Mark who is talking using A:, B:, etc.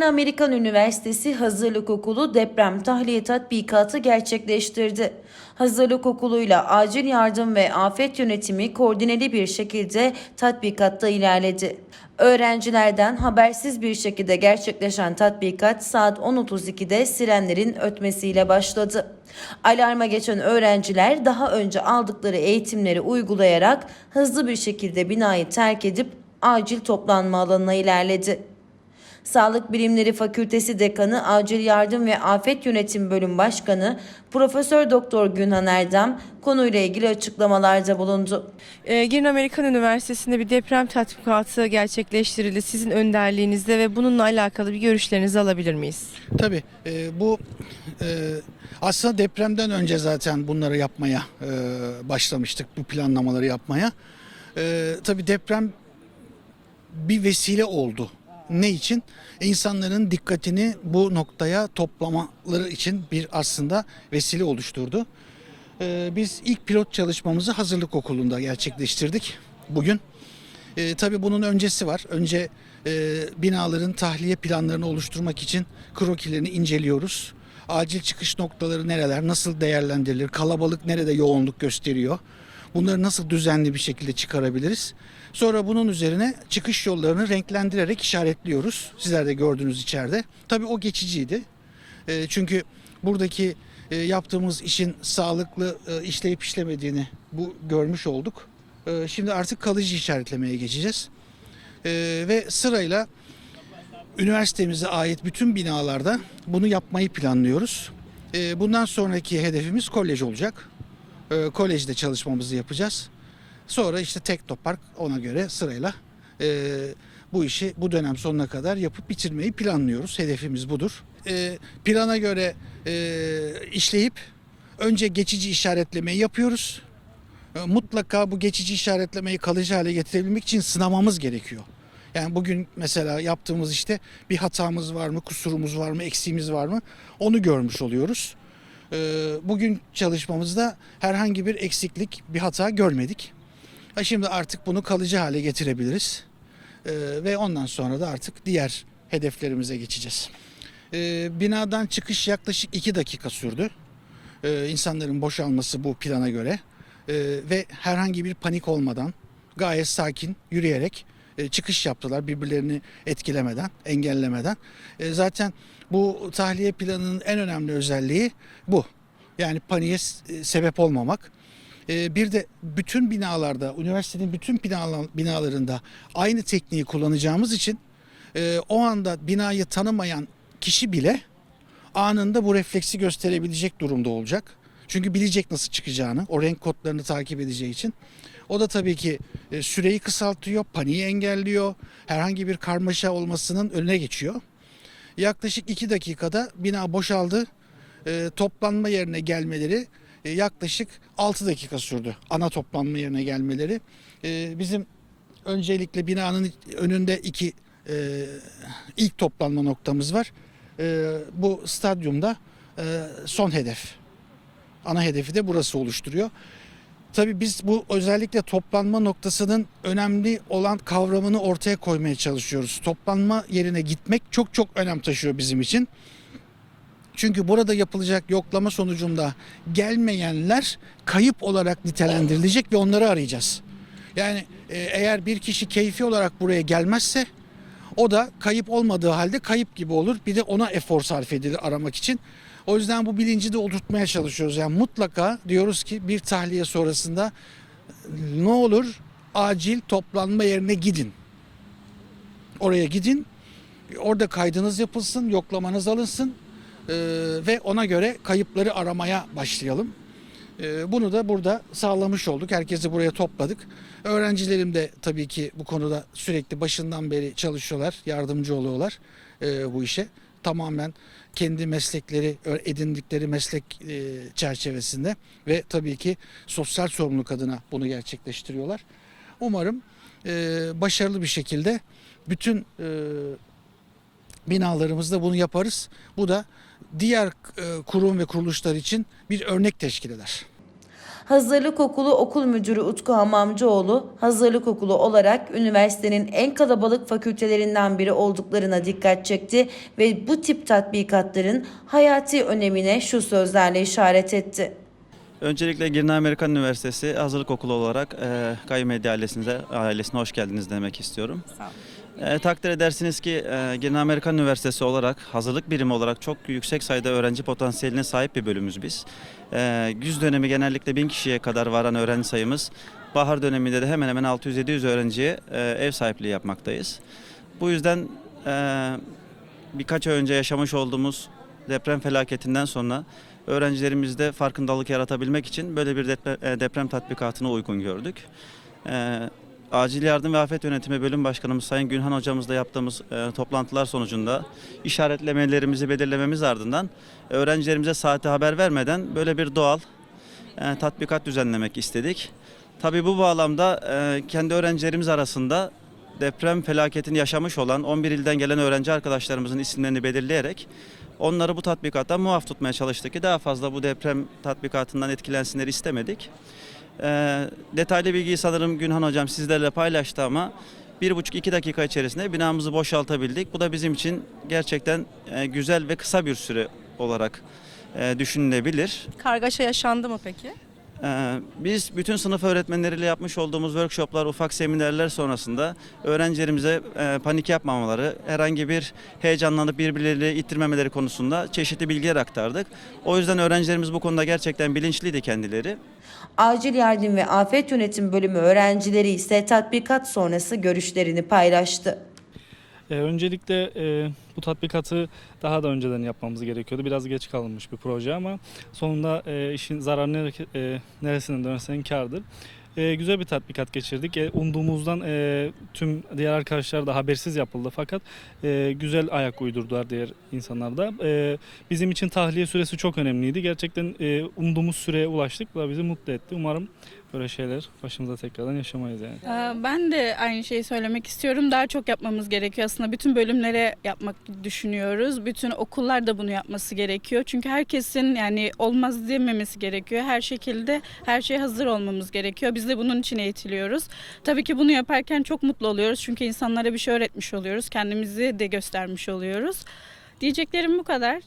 A: Girne Amerikan Üniversitesi Hazırlık Okulu deprem tahliye tatbikatı gerçekleştirdi. Hazırlık Okulu'yla acil yardım ve afet yönetimi koordineli bir şekilde tatbikatta ilerledi. Öğrencilerden habersiz bir şekilde gerçekleşen tatbikat saat 10.32'de sirenlerin ötmesiyle başladı. Alarma geçen öğrenciler daha önce aldıkları eğitimleri uygulayarak hızlı bir şekilde binayı terk edip acil toplanma alanına ilerledi. Sağlık Bilimleri Fakültesi Dekanı Acil Yardım ve Afet Yönetim Bölüm Başkanı Profesör Doktor Günhan Erdem konuyla ilgili açıklamalarda bulundu.
B: Ee, Girne Amerikan Üniversitesi'nde bir deprem tatbikatı gerçekleştirildi sizin önderliğinizde ve bununla alakalı bir görüşlerinizi alabilir miyiz?
C: Tabii e, bu e, aslında depremden önce zaten bunları yapmaya e, başlamıştık, bu planlamaları yapmaya. E, tabii deprem bir vesile oldu. Ne için? İnsanların dikkatini bu noktaya toplamaları için bir aslında vesile oluşturdu. E, biz ilk pilot çalışmamızı hazırlık okulunda gerçekleştirdik bugün. E, tabii bunun öncesi var. Önce e, binaların tahliye planlarını oluşturmak için krokilerini inceliyoruz. Acil çıkış noktaları nereler, nasıl değerlendirilir, kalabalık nerede yoğunluk gösteriyor. Bunları nasıl düzenli bir şekilde çıkarabiliriz? Sonra bunun üzerine çıkış yollarını renklendirerek işaretliyoruz. Sizler de gördünüz içeride. Tabii o geçiciydi. E, çünkü buradaki e, yaptığımız işin sağlıklı e, işleyip işlemediğini bu görmüş olduk. E, şimdi artık kalıcı işaretlemeye geçeceğiz. E, ve sırayla üniversitemize ait bütün binalarda bunu yapmayı planlıyoruz. Bundan sonraki hedefimiz kolej olacak. E, kolejde çalışmamızı yapacağız. Sonra işte Teknopark ona göre sırayla e, bu işi bu dönem sonuna kadar yapıp bitirmeyi planlıyoruz. Hedefimiz budur. E, plana göre e, işleyip önce geçici işaretlemeyi yapıyoruz. E, Mutlaka bu geçici işaretlemeyi kalıcı hale getirebilmek için sınamamız gerekiyor. Yani bugün mesela yaptığımız işte bir hatamız var mı, kusurumuz var mı, eksiğimiz var mı onu görmüş oluyoruz. E, Bugün çalışmamızda herhangi bir eksiklik, bir hata görmedik. Ha, Şimdi artık bunu kalıcı hale getirebiliriz. Ee, ve ondan sonra da artık diğer hedeflerimize geçeceğiz. Ee, binadan çıkış yaklaşık 2 dakika sürdü. Ee, insanların boşalması bu plana göre. Ee, ve herhangi bir panik olmadan gayet sakin yürüyerek e, çıkış yaptılar birbirlerini etkilemeden, engellemeden. E, zaten bu tahliye planının en önemli özelliği bu. Yani paniğe s- sebep olmamak. Bir de bütün binalarda, üniversitenin bütün binalar- binalarında aynı tekniği kullanacağımız için e, o anda binayı tanımayan kişi bile anında bu refleksi gösterebilecek durumda olacak. Çünkü bilecek nasıl çıkacağını, o renk kodlarını takip edeceği için. O da tabii ki e, süreyi kısaltıyor, paniği engelliyor, herhangi bir karmaşa olmasının önüne geçiyor. Yaklaşık 2 dakikada bina boşaldı. E, toplanma yerine gelmeleri e, yaklaşık 6 dakika sürdü. Ana toplanma yerine gelmeleri. Bizim öncelikle binanın önünde iki ilk toplanma noktamız var. Bu stadyumda son hedef. Ana hedefi de burası oluşturuyor. Tabii biz bu özellikle toplanma noktasının önemli olan kavramını ortaya koymaya çalışıyoruz. Toplanma yerine gitmek çok çok önem taşıyor bizim için. Çünkü burada yapılacak yoklama sonucunda gelmeyenler kayıp olarak nitelendirilecek ve onları arayacağız. Yani e, eğer bir kişi keyfi olarak buraya gelmezse o da kayıp olmadığı halde kayıp gibi olur. Bir de ona efor sarf edilir aramak için. O yüzden bu bilinci de oturtmaya çalışıyoruz. Yani mutlaka diyoruz ki bir tahliye sonrasında ne olur acil toplanma yerine gidin. Oraya gidin. Orada kaydınız yapılsın, yoklamanız alınsın Ee, ve ona göre kayıpları aramaya başlayalım. Ee, bunu da burada sağlamış olduk. Herkesi buraya topladık. Öğrencilerim de tabii ki bu konuda sürekli başından beri çalışıyorlar, yardımcı oluyorlar e, bu işe. Tamamen kendi meslekleri, edindikleri meslek e, çerçevesinde ve tabii ki sosyal sorumluluk adına bunu gerçekleştiriyorlar. Umarım e, başarılı bir şekilde bütün e, binalarımızda bunu yaparız. Bu da diğer kurum ve kuruluşlar için bir örnek teşkil eder.
A: Hazırlık Okulu Okul Müdürü Utku Hamamcıoğlu, hazırlık okulu olarak üniversitenin en kalabalık fakültelerinden biri olduklarına dikkat çekti ve bu tip tatbikatların hayati önemine şu sözlerle işaret etti.
D: Öncelikle Girne Amerikan Üniversitesi Hazırlık Okulu olarak e, Kayyum Medya ailesine, ailesine hoş geldiniz demek istiyorum. E, takdir edersiniz ki e, Girne Amerikan Üniversitesi olarak hazırlık birimi olarak çok yüksek sayıda öğrenci potansiyeline sahip bir bölümümüz biz. E, güz dönemi genellikle 1000 kişiye kadar varan öğrenci sayımız. Bahar döneminde de hemen hemen 600-700 öğrenciye e, ev sahipliği yapmaktayız. Bu yüzden e, birkaç ay önce yaşamış olduğumuz deprem felaketinden sonra öğrencilerimizde farkındalık yaratabilmek için böyle bir deprem, e, deprem tatbikatını uygun gördük. E, Acil Yardım ve Afet Yönetimi Bölüm Başkanımız Sayın Günhan Hocamızla yaptığımız e, toplantılar sonucunda işaretlemelerimizi belirlememiz ardından öğrencilerimize saati haber vermeden böyle bir doğal e, tatbikat düzenlemek istedik. Tabii bu bağlamda e, kendi öğrencilerimiz arasında deprem felaketini yaşamış olan 11 ilden gelen öğrenci arkadaşlarımızın isimlerini belirleyerek onları bu tatbikattan muaf tutmaya çalıştık ki daha fazla bu deprem tatbikatından etkilensinler istemedik. Ee, detaylı bilgiyi sanırım Günhan Hocam sizlerle paylaştı ama bir buçuk iki dakika içerisinde binamızı boşaltabildik. Bu da bizim için gerçekten e, güzel ve kısa bir süre olarak e, düşünülebilir.
B: Kargaşa yaşandı mı peki?
D: Ee, Biz bütün sınıf öğretmenleriyle yapmış olduğumuz workshoplar, ufak seminerler sonrasında öğrencilerimize e, panik yapmamaları, herhangi bir heyecanlanıp birbirleriyle ittirmemeleri konusunda çeşitli bilgiler aktardık. O yüzden öğrencilerimiz bu konuda gerçekten bilinçliydi kendileri.
A: Acil Yardım ve Afet Yönetim Bölümü öğrencileri ise tatbikat sonrası görüşlerini paylaştı.
E: E, öncelikle e, bu tatbikatı daha da önceden yapmamız gerekiyordu. Biraz geç kalınmış bir proje ama sonunda e, işin zararı nere- e, neresinden dönersen kârdır. E, güzel bir tatbikat geçirdik. E, umduğumuzdan e, tüm diğer arkadaşlar da habersiz yapıldı fakat e, güzel ayak uydurdular diğer insanlar da. E, bizim için tahliye süresi çok önemliydi. Gerçekten e, umduğumuz süreye ulaştık. Bu da bizi mutlu etti. Umarım böyle şeyler başımıza tekrardan yaşamayız yani.
F: Ee, Ben de aynı şeyi söylemek istiyorum. Daha çok yapmamız gerekiyor aslında. Bütün bölümlere yapmak düşünüyoruz. Bütün okullar da bunu yapması gerekiyor. Çünkü herkesin yani olmaz dememesi gerekiyor. Her şekilde her şeye hazır olmamız gerekiyor. Biz de bunun için eğitiliyoruz. Tabii ki bunu yaparken çok mutlu oluyoruz. Çünkü insanlara bir şey öğretmiş oluyoruz. Kendimizi de göstermiş oluyoruz. Diyeceklerim bu kadar.